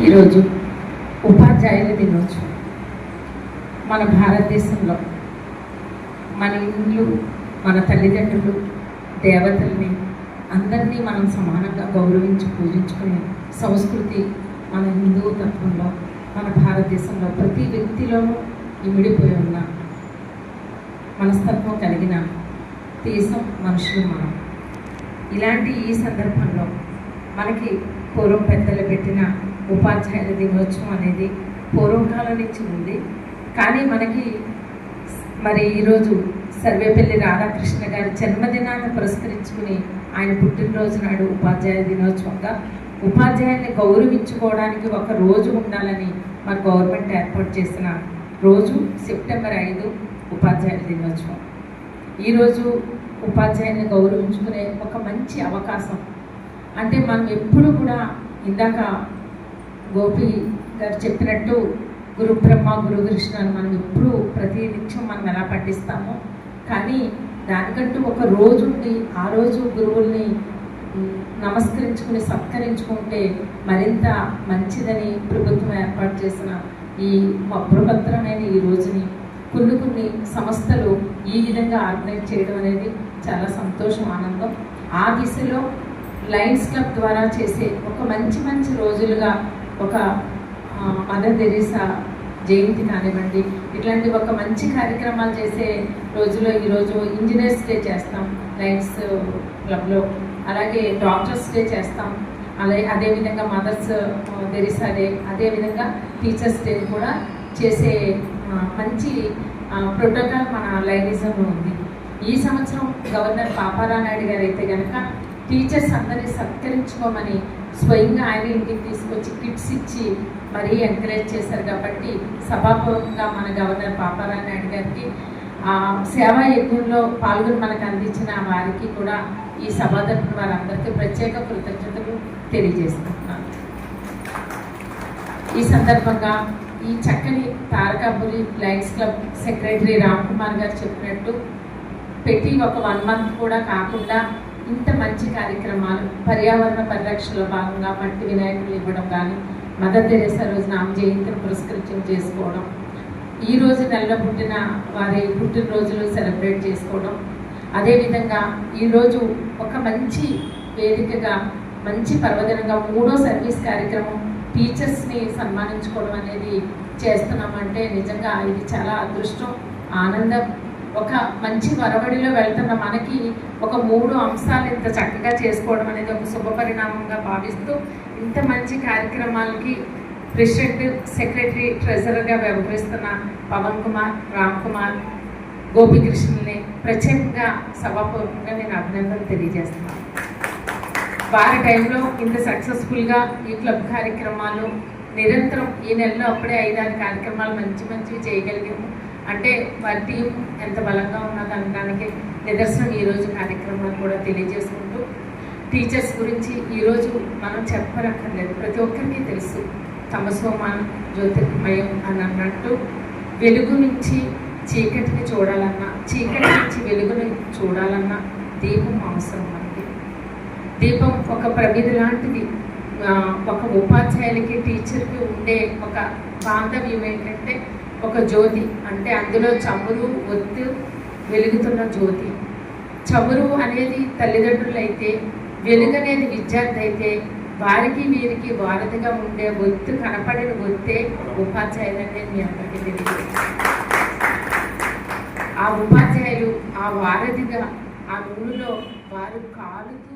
ఈరోజు ఉపాధ్యాయుల దినోత్సవం. మన భారతదేశంలో మన ఇండ్లు మన తల్లిదండ్రులు దేవతల్ని అందరినీ మనం సమానంగా గౌరవించి పూజించుకునే సంస్కృతి మన హిందూ తత్వంలో మన భారతదేశంలో ప్రతి వ్యక్తిలోనూ ఇమిడిపోయి ఉన్న మనస్తత్వం కలిగిన దేశం మనుషులు మనం ఇలాంటి ఈ సందర్భంలో మనకి పూర్వం పెద్దలు పెట్టిన ఉపాధ్యాయుల దినోత్సవం అనేది పూర్వకాలం నుంచి ఉంది. కానీ మనకి మరి ఈరోజు సర్వేపల్లి రాధాకృష్ణ గారి జన్మదినాన్ని పురస్కరించుకుని ఆయన పుట్టినరోజు నాడు ఉపాధ్యాయ దినోత్సవంగా ఉపాధ్యాయుల్ని గౌరవించుకోవడానికి ఒక రోజు ఉండాలని మన గవర్నమెంట్ ఏర్పాటు చేసిన రోజు సెప్టెంబర్ ఐదు ఉపాధ్యాయుల దినోత్సవం. ఈరోజు ఉపాధ్యాయుల్ని గౌరవించుకునే ఒక మంచి అవకాశం. అంటే మనం ఎప్పుడు కూడా ఇందాక గోపి గారు చెప్పినట్టు గురు బ్రహ్మ గురు కృష్ణ అని మనం ఎప్పుడు ప్రతి నిత్యం మనం ఎలా పఠిస్తామో కానీ దానికంటూ ఒక రోజు ఉండి ఆ రోజు గురువుల్ని నమస్కరించుకుని సత్కరించుకుంటే మరింత మంచిదని ప్రభుత్వం ఏర్పాటు చేసిన ఈ బృహత్తరమైన ఈ రోజుని కొన్ని కొన్ని సంస్థలు ఈ విధంగా ఆర్గనైజ్ చేయడం అనేది చాలా సంతోషం ఆనందం. ఆ దిశలో లయన్స్ క్లబ్ ద్వారా చేసే ఒక మంచి మంచి రోజులుగా ఒక మదర్ తెరీసా జయంతి కానివ్వండి ఇట్లాంటి ఒక మంచి కార్యక్రమాలు చేసే రోజులో ఈరోజు ఇంజనీర్స్ డే చేస్తాం లైన్స్ క్లబ్లో. అలాగే డాక్టర్స్ డే చేస్తాం అలాగే అదేవిధంగా మదర్స్ తెరీసా డే అదేవిధంగా టీచర్స్ డే కూడా చేసే మంచి ప్రోటోకాల్ మన లైనిజంలో ఉంది. ఈ సంవత్సరం గవర్నర్ పాపారావు నాయుడు గారు అయితే కనుక టీచర్స్ అందరినీ సత్కరించుకోమని స్వయంగా ఆయన ఇంటికి తీసుకొచ్చి కిట్స్ ఇచ్చి మరీ ఎంకరేజ్ చేశారు కాబట్టి సభాపూర్వకంగా మన గవర్నర్ పాపారావు నాయుడు గారికి సేవా యజ్ఞంలో పాల్గొని మనకు అందించిన వారికి కూడా ఈ సభా తరఫున వారందరికీ ప్రత్యేక కృతజ్ఞతలు తెలియజేస్తున్నాను. ఈ సందర్భంగా ఈ చక్కని Tarakapuri lions club secretary Ram Kumar garu చెప్పినట్టు ప్రతి ఒక వన్ మంత్ కూడా కాకుండా ఇంత మంచి కార్యక్రమాలు పర్యావరణ పరిరక్షణలో భాగంగా మట్టి వినాయకులు ఇవ్వడం కానీ మదర్ తెరేసా రోజు నామ జయంతిని పురస్కరించడం చేసుకోవడం ఈ రోజు నెలలో పుట్టిన వారి పుట్టినరోజులు సెలబ్రేట్ చేసుకోవడం అదేవిధంగా ఈరోజు ఒక మంచి వేదికగా మంచి పర్వదినంగా మూడో సర్వీస్ కార్యక్రమం టీచర్స్ని సన్మానించుకోవడం అనేది చేస్తున్నామంటే నిజంగా ఇది చాలా అదృష్టం ఆనందం. ఒక మంచి వరవడిలో వెళ్తున్న మనకి ఒక మూడు అంశాలు ఇంత చక్కగా చేసుకోవడం అనేది ఒక శుభ పరిణామంగా భావిస్తూ ఇంత మంచి కార్యక్రమాలకి ప్రెసిడెంట్ సెక్రటరీ ట్రెజరర్గా వ్యవహరిస్తున్న పవన్ కుమార్ రామ్ కుమార్ గోపికృష్ణుల్ని ప్రత్యేకంగా సభాపూర్వకంగా నేను అభినందనలు తెలియజేస్తున్నాను. వారి టైంలో ఇంత సక్సెస్ఫుల్గా ఈ క్లబ్ కార్యక్రమాలు నిరంతరం ఈ నెలలో అప్పుడే ఐదారు కార్యక్రమాలు మంచి మంచివి చేయగలిగాము. అంటే వారి టీం ఎంత బలంగా ఉన్నది అనడానికి నిదర్శనం ఈరోజు కార్యక్రమాలు కూడా తెలియజేసుకుంటూ టీచర్స్ గురించి ఈరోజు మనం చెప్పనక్కర్లేదు. ప్రతి ఒక్కరికి తెలుసు. తమసోమాన్ జ్యోతిర్మయం అని అన్నట్టు వెలుగు నుంచి చీకటిని చూడాలన్నా చీకటి నుంచి వెలుగుని చూడాలన్నా దీపం అవసరం మనకి. దీపం ఒక ప్రమిది లాంటిది. ఒక ఉపాధ్యాయులకి టీచర్కి ఉండే ఒక బాంధవ్యం ఏంటంటే ఒక జ్యోతి. అంటే అందులో చమురు ఒత్తు వెలుగుతున్న జ్యోతి. చమురు అనేది తల్లిదండ్రులు అయితే వెలుగు అనేది విద్యార్థి అయితే వారికి వీరికి వారధిగా ఉండే ఒత్తు కనపడిన ఒత్తే ఉపాధ్యాయులు అనేది మీ అందరికీ తెలియదు ఆ ఉపాధ్యాయులు ఆ వారధిగా ఆ నూనెలో వారు కాలుతూ